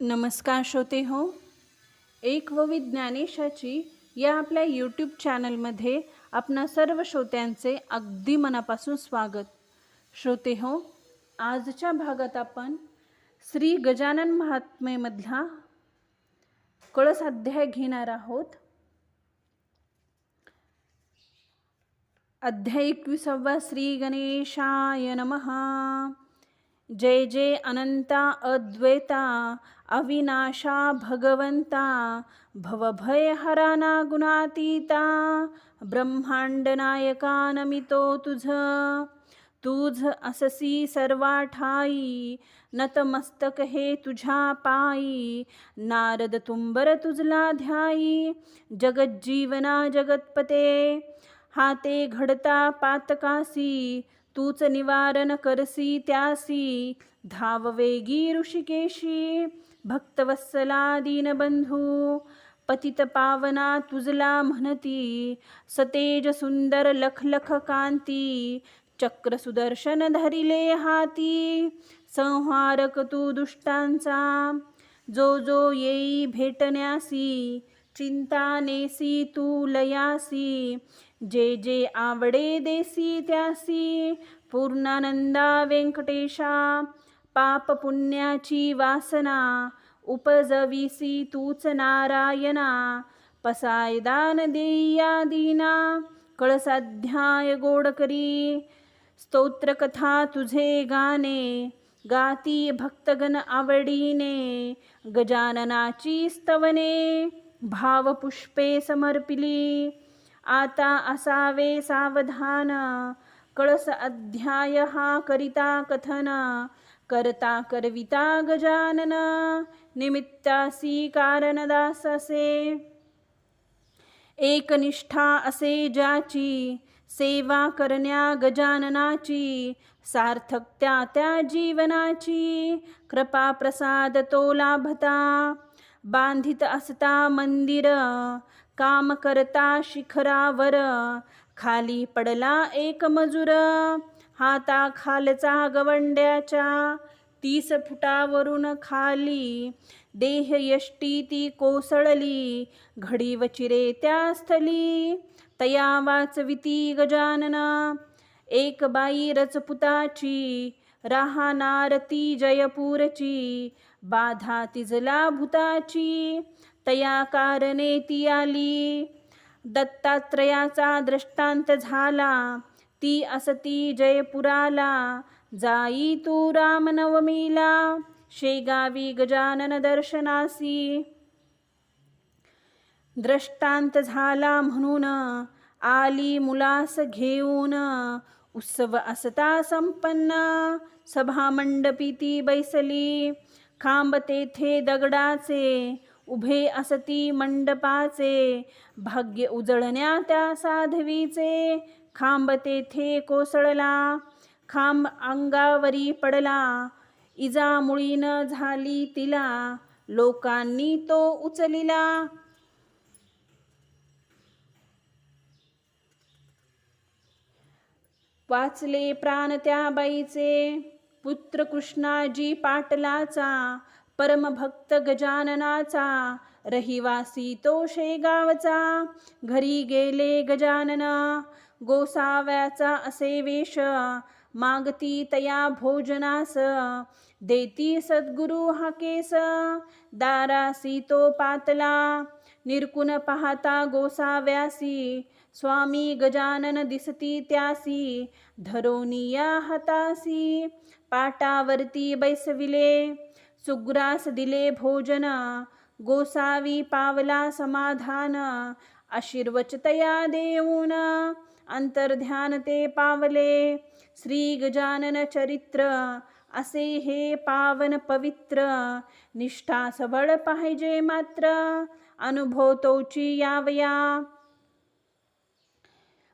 नमस्कार श्रोते हो एक व विज्ञानेशाची या आपल्या यूट्यूब चॅनलमध्ये आपणा सर्व श्रोत्यांचे अगदी मनापासून स्वागत. श्रोते हो आजच्या भागात आपण श्री गजानन महात्मेमधला कळस अध्याय घेणार आहोत. अध्याय एकविसावा श्री गणेशाय नमः. जय जय अनंता अद्वैता अविनाशा भगवंता भवभयहराना गुणातीता ब्रह्मांड नायका नमितो तुझ। तुझ अससी सर्वा ठाई नतमस्तक हे तुझ्या पायी नारद तुंबर तुझला ध्याई जगज्जीवना जगतपते। हाते घडता पातकासी तूच निवारण करसी त्यासी धाव वेगी ऋषिकेशी भक्तवत्सला दीनबंधू पतित पावना तुझला म्हणती सतेज सुंदर लखलख कांती चक्र सुदर्शन धरिले हाती संहारक तू दुष्टांचा जो जो येई भेटण्यासी चिंता नेसी तू लयासी जे जे आवडे देसी त्यासी पूर्णानंदा व्यंकटेशा पाप पुण्याची वासना उपजविसी तूच नारायणा पसायदान देया दीना कळसाध्याय गोडकरी स्तोत्रकथा तुझे गाणे गाती भक्तगण आवडीने गजाननाची स्तवने भावपुष्पे समर्पिली आता असावे सावधान. कळस अध्याय हा करिता कथन. करता करविता गजानन. निमित्तासी कारणदास असे एकनिष्ठा असे ज्याची सेवा करण्या गजाननाची सार्थक त्या त्या जीवनाची. कृपा प्रसाद तो लाभता. बांधित असता मंदिर काम करता शिखरावर. खाली पडला एक मजूर. हाता खालचा गवंड्याच्या तीस फुटावरून खाली. देह यष्टी ती कोसळली. घडी वचिरे त्या स्थली. तया वाचविती गजानना. एक बाई रचपुताची राहणार ती जयपूरची. बाधा तिजला भूताची. तया कारणे ती आली. दत्तात्रयाचा दृष्टांत झाला. ती असती जयपुराला. जाई तू रामनवमीला. शेगावी गजानन दर्शनासी. दृष्टांत झाला म्हणून आली मुलास घेऊन. उत्सव असता संपन्न. सभामंडपी ती बैसली. खांब तेथे दगडाचे. उभे असती मंडपाचे भाग्य उजळण्या त्या साधवीचे. खांब तेथे कोसळला खांब अंगावरी पडला. इजा मुळीन झाली तिला लोकांनी तो उचलिला. वाचले प्राण त्या बाईचे पुत्र कृष्णाजी पाटलाचा परमभक्त गजाननाचा रहिवासी तो शेगावचा. घरी गेले गजानन गोसाव्याचा असे वेश मागती तया भोजनास देती सद्गुरु हा केस. दारासी तो पातला निरकुन पाहता गोसाव्यासी. स्वामी गजानन दिसती त्यासी धरोनिया हतासी. पाटावरती बैसविले सुग्रास दिले भोजन गोसावी पावला समाधान आशीर्वचतया देऊन अंतर्ध्यान ते पावले श्री गजानन चरित्र असे हे पावन पवित्र निष्ठा सबळ पाहिजे मात्र अनुभवतोची यावया.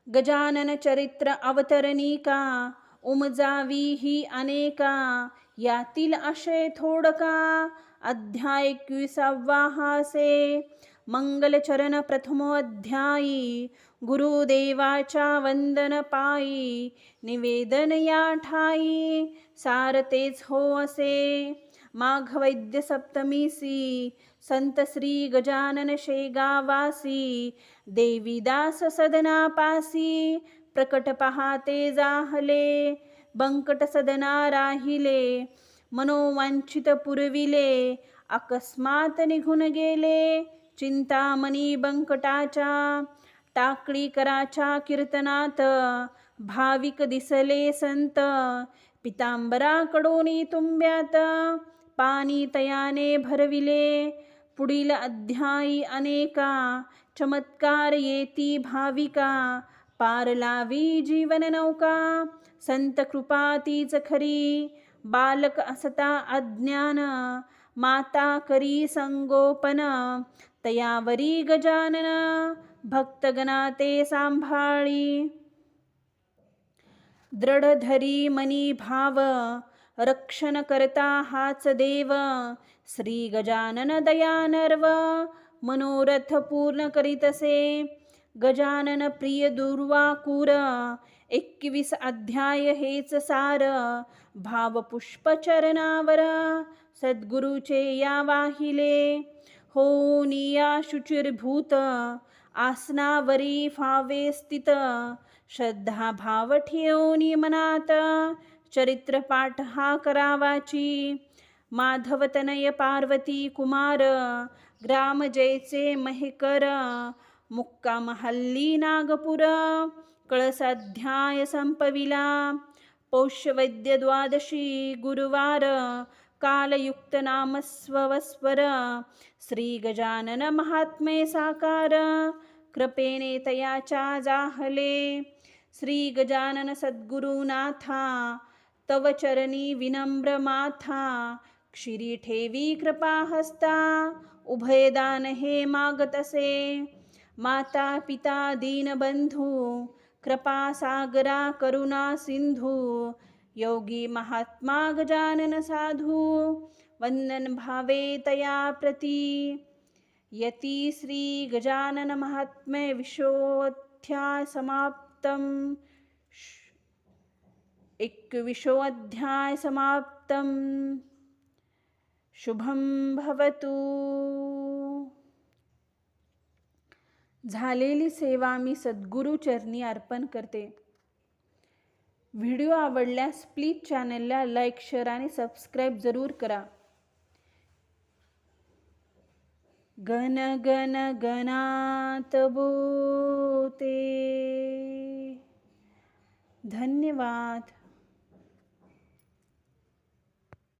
गजानन चरित्र अवतरणिका उमजावी ही अनेका यातील आशय थोडका अध्याय एकविसावा हासे मंगलचरण प्रथमोध्यायी. गुरुदेवाच्या वंदन पायी. निवेदन या ठाई सारतेच हो असे. माघवैद्य सप्तमीसी. संत श्री गजानन शेगावासी. देवीदास सदनापासी. प्रकट पहाते जाहले. बंकट सदना राहिले मनोवांछित पुरविले अकस्मात निघून गेले चिंतामणी बंकटाच्या टाकळी कराच्या कीर्तनात भाविक दिसले संत पितांबराकडोनी तुंब्यात पाणी तयाने भरविले पुढील अध्यायी अनेका चमत्कार येती भाविका पार लावी जीवन नौका संत कृपा तीच खरी. बालक असता अज्ञान माता करी संगोपन तयावरी गजानन भक्तगणा ते सांभाळी. दृढ धरी मनी भाव रक्षण करता हाच देव. श्री गजानन दयानर्व मनोरथ पूर्ण करीतसे गजानन प्रिय दुर्वाकूर एकवीस अध्याय हेच सार भावपुष्पचरणावर सद्गुरुचे या वाहिले. होनिया शुचिर्भूत आसनावरी फावे स्थित श्रद्धा भाव ठेवणी मनात चरित्र पाठ हा करावाची. माधवतनय पार्वती कुमार ग्रामजयचे महेकर मुक्काम हल्ली नागपुर कळसाध्याय संपविला पौष्यवैद्य द्वादशी गुरुवार कालयुक्त नामस्ववस्वर श्री गजानन महात्मे साकार कृपेने तयाच्या जाहले श्री गजानन सद्गुरुनाथा तव चरणी विनम्र माथा क्षिरी ठेवी कृपा हस्ता उभयदान हे मागतसे। माता पिता दीनबंधू कृपासागरा करुणा सिंधू योगी महात्मा गजानन साधू वंदन भावे तया प्रती। यती श्री गजानन महात्मे विशोऽध्याय समाप्तम एकविशोऽध्याय समाप्तम शुभम भवतु। झालेली सेवा मी सद्गुरू चरणी अर्पण करते. व्हिडिओ आवडल्यास प्लीज चॅनलला लाईक शेअर आणि सबस्क्राईब जरूर करा. गण गण गणात बोते. धन्यवाद.